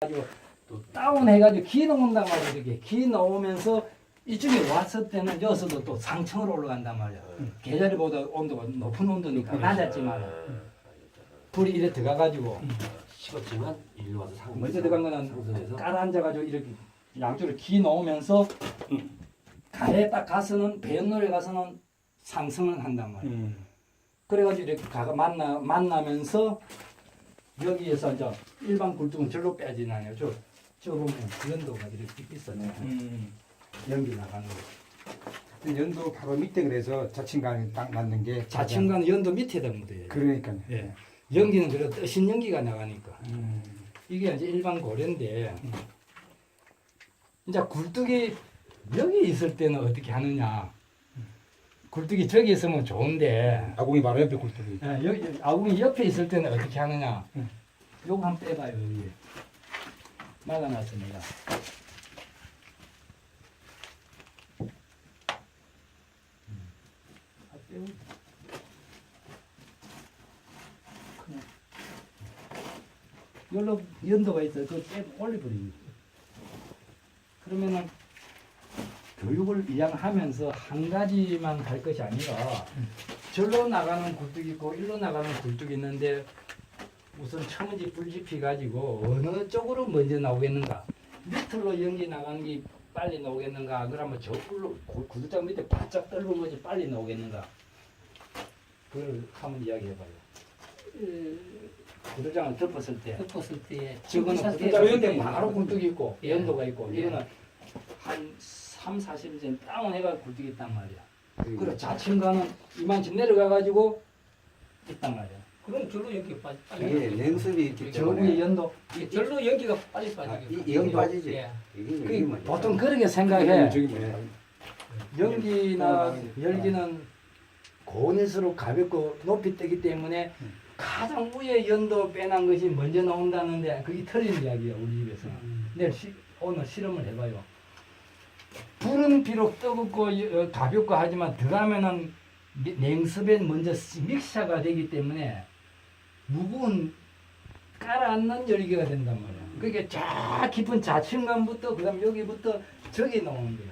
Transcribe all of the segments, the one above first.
가지고 또 다운해가지고 기 넣는단 말이야 이렇게. 기 넣으면서 이쪽에 왔을 때는 여기서도 또 상층으로 올라간단 말이야 계절이보다 온도가 높은 온도니까 낮았지만. 불이 이래 들어가가지고. 식었지만 일로 와서 상. 먼저 들어간 거는 상승해서 깔아 앉아가지고 이렇게 양쪽으로 기 넣으면서 가에 딱 가서는 배연노래 가서는 상승을 한단 말이야 음. 그래가지고 이렇게 가가 만나 만나면서 여기에서 이제 일반 굴뚝은 절로 빼지나요. 저, 저 보면 연도가 이렇게 있었네. 음. 연기 나가는 거. 근데 연도 바로 밑에 그래서 자칭간이 딱 맞는 게 자층간 연도 밑에다 묻어요. 그러니까요. 예. 연기는 그래 뜨신 연기가 나가니까. 음. 이게 이제 일반 고래인데 이제 굴뚝이 여기 있을 때는 어떻게 하느냐. 굴뚝이 저기 있으면 좋은데 아궁이 바로 옆에 굴뚝이. 예, 여기 아궁이 옆에 있을 때는 어떻게 하느냐. 응. 요거 한번 빼봐요 여기. 막아놨어 내가. 음. 아, 빼고. 그냥. 여기로 연도가 있어요. 그거 빼 올려버리기. 그러면은 교육을 이양하면서 한 가지만 할 것이 아니라 절로 나가는 굴뚝이 있고 일로 나가는 굴뚝이 있는데 우선 천문지 불지피 가지고 어느 쪽으로 먼저 나오겠는가 밑으로 연기 나가는 게 빨리 나오겠는가 그러면 저 굴로 구- 구두장 밑에 바짝 떨는 것이 빨리 나오겠는가 그걸 한번 이야기해봐요 구두장을 덮었을 때 덮었을 때 저거는 구두장 밑에. 바로 굴뚝이 있고 예. 연도가 있고 예. 이거는 한 3, 40cm 다운해가 굴뚝이 있단 말이야 음. 그래 자층가는 이만큼 내려가가지고 있단 말이야 그럼 절로 연기가 빠지 이게 빨리 냉습이 있기 저 위에 때문에 연도 이게 절로 연기가 빨리 아, 이- 이 연기 빠지지? 예. 이게 그 이게 뭐냐. 보통 그렇게 생각해 저기. 연기나 음. 열기는 고온일수록 가볍고 높이 뜨기 때문에 가장 위에 연도 빼난 것이 먼저 나온다는데 그게 틀린 이야기야 우리 집에서 내일 시, 오늘 실험을 해봐요 불은 비록 뜨겁고 어, 가볍고 하지만 들어가면은 미- 냉습에 먼저 시- 믹샤가 되기 때문에 무거운 깔아앉는 열기가 된단 말이야 그게 쫙 깊은 자층간부터 그다음 여기부터 저기 나오는 거야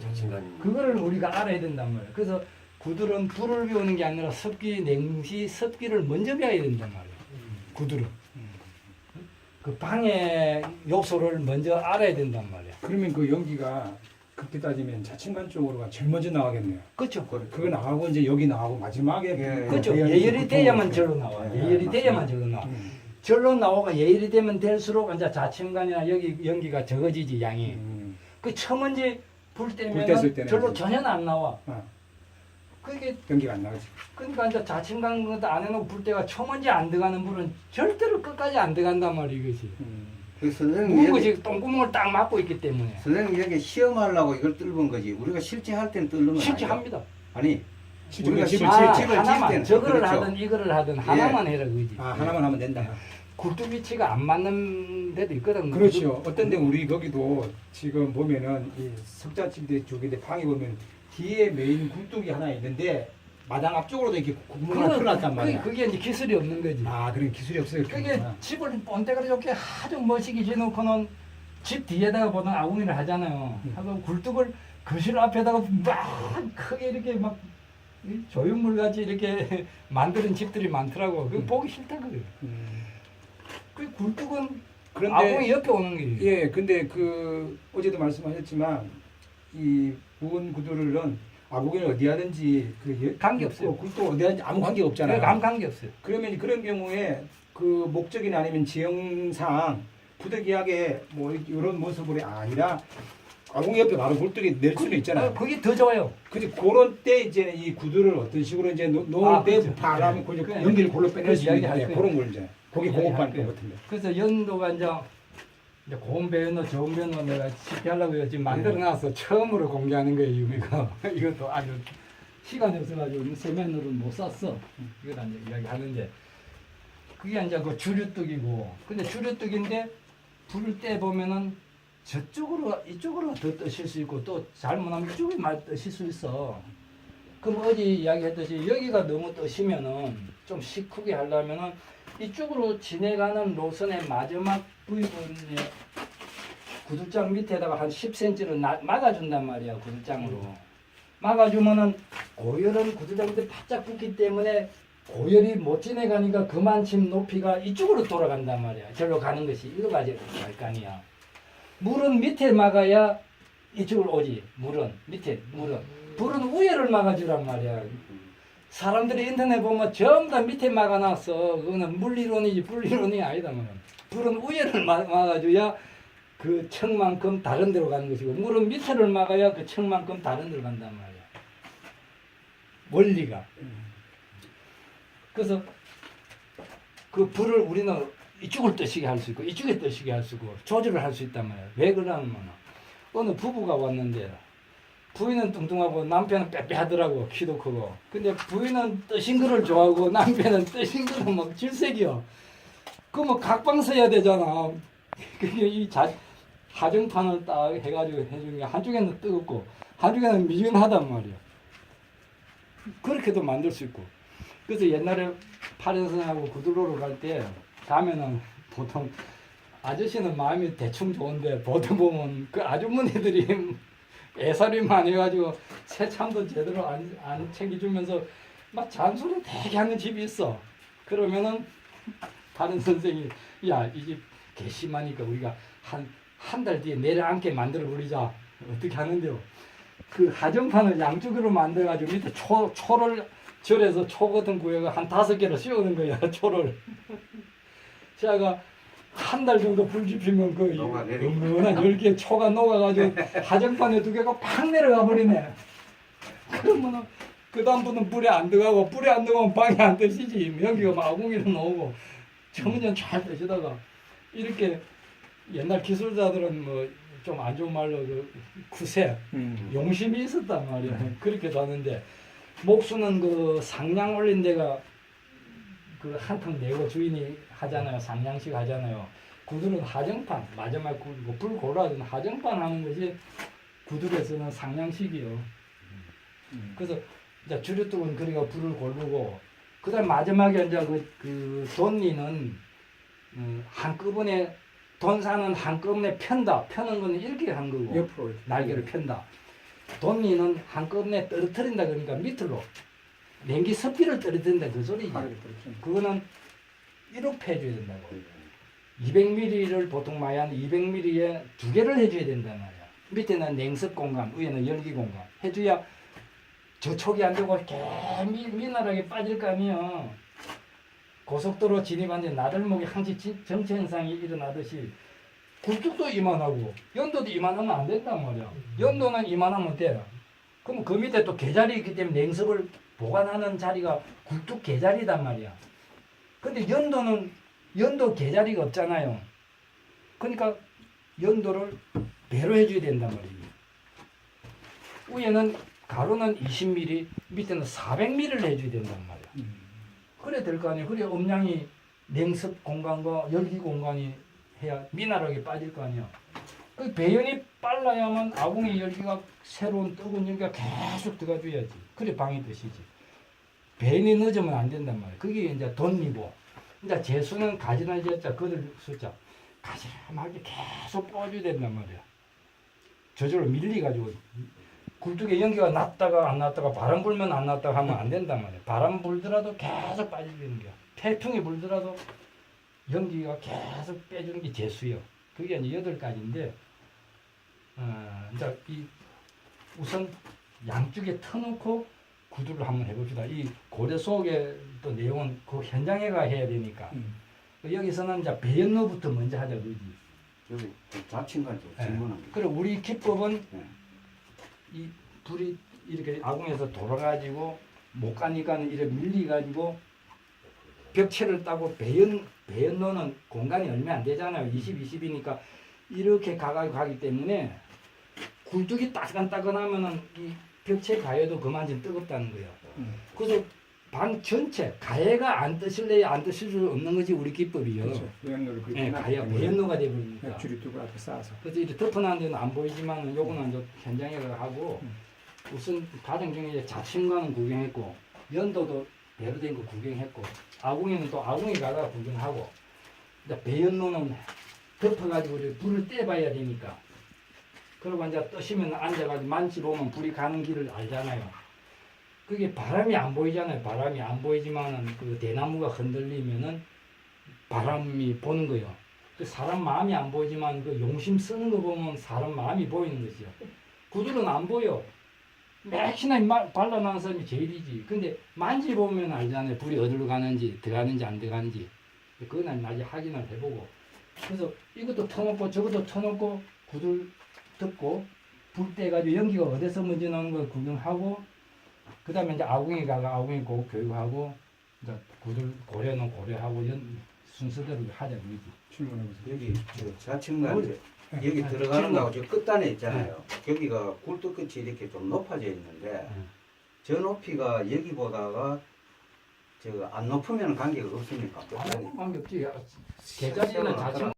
자신감. 그거를 우리가 알아야 된단 말이야. 그래서 구들은 불을 배우는 게 아니라 습기, 냉시, 습기를 먼저 배워야 된단 말이야. 구들은. 그 방해 요소를 먼저 알아야 된단 말이야. 그러면 그 연기가 그렇게 따지면 자칭간 쪽으로가 제일 먼저 나가겠네요. 그렇죠. 그거 나가고 이제 여기 나가고 마지막에 예. 그렇죠. 예열이 돼야만. 절로 나와. 예, 예열이 맞습니다. 돼야만 절로 나와. 음. 절로 나오가 예열이 되면 될수록 이제 자층간이나 여기 연기가 적어지지 양이. 음. 그 처먼지 불불 뗐을 때면 때는 절로 이제. 전혀 안 나와. 아, 그게 연기가 안 나가지. 그러니까 이제 자칭간 것도 안 해놓고 불 때가 초먼지 안 들어가는 불은 절대로 끝까지 안 들어간단 이것이. 음. 그 선생님 여기, 것이 똥구멍을 딱 막고 있기 때문에 선생님 여기 시험하려고 이걸 뚫은 거지. 우리가 실제 할 때는 뚫는 건 실제 아니야. 합니다. 아니 실제 우리가 집을 아, 집- 집을 지을 하나만 때는 저거를 그렇죠. 하든 이거를 하든 하나만 해라 그지. 아 하나만 하면 된다. 굴뚝 위치가 안 맞는 데도 있거든. 그렇죠. 어떤 데 우리 거기도 지금 보면은 이 석자집대 쪽인데 방에 보면 뒤에 메인 굴뚝이 하나 있는데 마당 앞쪽으로도 이렇게 구멍을 뚫어놨단 말이야. 그게, 그게 이제 기술이 없는 거지. 아 그런 기술이 없어요. 그게 그렇구나. 집을 본때가 좋게 아주 멋지게 지어놓고는 집 뒤에다가 보통 아궁이를 하잖아요. 음. 하고 굴뚝을 거실 앞에다가 막 크게 이렇게 막이 조형물 같이 이렇게 만드는 집들이 많더라고. 그 음. 보기 싫다 그래. 음. 그 굴뚝은 그런데 아궁이 옆에 오는 게. 예, 근데 그 어제도 말씀하셨지만 이 부은 구조를은 아궁이를 어디 하든지 그 예- 관계없어요. 그 굴뚝 어디 하든지 아무 관계 없잖아요. 아무 관계 없어요. 그러면 그런 경우에 그 목적이나 아니면 지형상 부득이하게 뭐 이런 모습이 아니라 아궁이 옆에 바로 굴뚝이 낼 수는 있잖아요. 어, 그게 더 좋아요. 그지 그런 때 이제 이 구두를 어떤 식으로 이제 놓- 놓을 아, 때 그렇죠. 바람 네. 그. 연기를 골로 빼낼 수 있는 예. 그런 걸 이제 거기 이야기할 공업하는 것. 같은데. 그래서 연도가 이제 이제 고운 배연도 좋은 배연도 내가 쉽게 하려고 지금 만들어놔서 처음으로 공개하는 거예요 이거. 이것도 아주 시간이 없어가지고 세면으로 못 쌌어. 이거 이제 이야기 하는데 그게 이제 그 주류뚝이고. 근데 주류뚝인데 불을 때 보면은 저쪽으로 이쪽으로 더 뜨실 수 있고 또 잘못하면 이쪽에 많이 뜨실 수 있어. 그럼 어제 이야기했듯이 여기가 너무 뜨시면은 좀 시크게 하려면은 이쪽으로 지내가는 노선의 마지막 부분에 구두장 밑에다가 한 10cm를 막아준단 말이야 구두장으로. 막아주면은 고열은 구두장 밑에 바짝 붙기 때문에 고열이 못 지내가니까 그만큼 높이가 이쪽으로 돌아간단 말이야. 절로 가는 것이 일로 가지 갈거 아니야. 물은 밑에 막아야 이쪽으로 오지 물은. 밑에 물은. 불은 위에를 막아주란 말이야 사람들이 인터넷 보면 전부 다 밑에 막아놨어. 그거는 물리론이지 물리론이 아니다 말이야. 불은 막- 막아줘야 그 층만큼 다른 데로 가는 것이고 물은 밑에를 막아야 그 층만큼 다른 데로 간단 말이야. 원리가. 그래서 그 불을 우리는 이쪽을 뜨시게 할 수 있고 이쪽에 뜨시게 할 수 있고 조절을 할 수 있단 말이야. 왜 그러냐면 어느 부부가 왔는데 부인은 뚱뚱하고 남편은 빼빼하더라고 키도 크고. 근데 부인은 뜨신 거를 좋아하고 남편은 뜨신 거는 막 질색이요. 그뭐 각방 써야 되잖아. 그게 이 자, 하정판을 딱 해가지고 해주는 게 한쪽에는 뜨겁고 한쪽에는 미지근하단 말이야. 그렇게도 만들 수 있고. 그래서 옛날에 파련선하고 구들로를 갈때 가면은 보통 아저씨는 마음이 대충 좋은데 보통 보면 그 아주머니들이 애살이만 해가지고 새참도 제대로 안, 안 챙겨주면서 막 잔소리 되게 하는 집이 있어. 그러면은 다른 선생이 야 이 집 개심하니까 우리가 한 한 달 뒤에 내려앉게 만들어 버리자. 어떻게 하는데요? 그 하정판을 양쪽으로 만들어가지고 밑에 초 초를 절에서 초 같은 구역을 한 다섯 개를 씌우는 거야 초를. 제가 한 달 정도 불 지피면 그. 은근한 열개 초가 녹아가지고 하정판에 두 개가 팍 내려가 버리네. 그러면은 그 다음부터는 불에 안 들어가고 불에 안 들어가면 방에 안 뜨시지. 연기가 막 아궁이로 나오고 청년 잘 뜨시다가 이렇게 옛날 기술자들은 뭐 좀 안 좋은 말로 그 구세 음. 용심이 있었단 말이야. 그렇게 하는데 목수는 그 상량 올린 데가 그 한탕 내고 주인이 하잖아요. 상량식 하잖아요. 구두는 하정판 마지막 구, 뭐불 골라준 하정판 하는 것이 구두에서는 상량식이요. 음. 그래서 이제 주류뚝은 그리가 불을 고르고 그다음 마지막에 이제 그, 그 돈니는 음, 한꺼번에 돈사는 한꺼번에 편다. 펴는 거는 이렇게 한 거고 옆으로. 날개를 편다. 돈니는 한꺼번에 떨어뜨린다 그러니까 밑으로 냉기 습기를 떨어뜨린다 그 소리지. 그거는 이렇게 해줘야 된다고. 200ml를 보통 많이 하는 200ml에 두 개를 해줘야 된단 말이야. 밑에는 냉습 공간, 위에는 열기 공간 해줘야 저촉이 안 되고 개 미, 미나하게 빠질 거 아니에요. 고속도로 진입하는데 나들목에 항시 지- 정체 현상이 일어나듯이 굴뚝도 이만하고 연도도 이만하면 안 된단 말이야. 연도는 이만하면 돼. 그럼 그 밑에 또 계자리 있기 때문에 냉습을 보관하는 자리가 굴뚝 계자리단 말이야. 근데 연도는 연도 계자리가 없잖아요. 그러니까 연도를 배로 해줘야 된단 말이에요. 위에는 가로는 20mm, 밑에는 400mm를 해줘야 된단 말이야. 음. 그래 될 거 아니에요. 그래 음량이 냉습 공간과 열기 공간이 해야 미나하게 빠질 거 아니야. 그 배연이 빨라야만 아궁이 열기가 새로운 뜨거운 열기가 계속 들어가줘야지. 그래 방이 드시지. 배연이 늦으면 안 된단 말이야. 그게 이제 돈리고. 이제 재수는 가지런히 숫자, 거들 숫자. 가지런하게 계속 뽑아줘야 된단 말이야. 저절로 밀리가지고 굴뚝에 연기가 났다가 안 났다가 바람 불면 안 났다가 하면 안 된단 말이야. 바람 불더라도 계속 빠지는 거야. 태풍이 불더라도 연기가 계속 빼주는 게 재수요. 그게 이제 여덟 가지인데, 어, 이제 이 우선 양쪽에 터놓고 구두를 한번 해봅시다. 이 고려 속의 또 내용은 그 현장에 가 해야 되니까. 음. 여기서는 이제 배연로부터 먼저 하자 그지. 여기 예. 질문한 게. 그리고 우리 기법은 네. 이 불이 이렇게 아궁에서 돌아가지고 못 가니까는 이렇게 밀리가지고 벽체를 따고 배연 배연로는 공간이 얼마 안 되잖아요. 20, 20이니까 이렇게 가가 가기 때문에 굴뚝이 따끈따끈하면은 이 벽체 가해도 그만큼 뜨겁다는 거예요. 음. 그래서 방 전체 가해가 안 뜨실래야 안 뜨실 수 없는 거지 우리 기법이요. 그렇죠. 그렇게 가해가 때문에 배연로가 되버리니까. 줄이뚝을 앞에 쌓아서. 그래서 이렇게 덮어놓은 데는 안 보이지만 요거는 이제 현장에 가서 하고 음. 우선 가정 중에 자침관은 구경했고 연도도 배로 된 거 구경했고 아궁이는 또 아궁이 가다가 구경하고 배연로는 덮어가지고 이렇게 불을 떼봐야 되니까 그러고 이제 뜨시면 앉아가지고 만지보면 불이 가는 길을 알잖아요. 그게 바람이 안 보이잖아요. 바람이 안 보이지만은 그 대나무가 흔들리면은 바람이 보는 거예요. 그 사람 마음이 안 보이지만 그 용심 쓰는 거 보면 사람 마음이 보이는 거죠. 구들은 안 보여. 맥히나 말- 발라놓은 사람이 제일이지. 근데 만지보면 알잖아요. 불이 어디로 가는지, 들어가는지 안 들어가는지. 그건 나중에 확인을 해보고. 그래서 이것도 터놓고 저것도 터놓고 구들 듣고 불 떼가지고 연기가 어디서 먼저 나오는 걸 구경하고 그 다음에 이제 아궁이 가가 아궁이 고 교육하고 이제 구들 고려는 고려하고 연 순서대로 하자 그러지. 출근하면서. 여기 저 좌측면 우리- 여기 네, 들어가는 거하고 저 끝단에 있잖아요. 여기가 굴뚝 끝이 이렇게 좀 높아져 있는데 네. 저 높이가 여기보다가 저 안 높으면 관계가 없습니까? 끝단이. 아무 관계 없지. 계좌지는 자체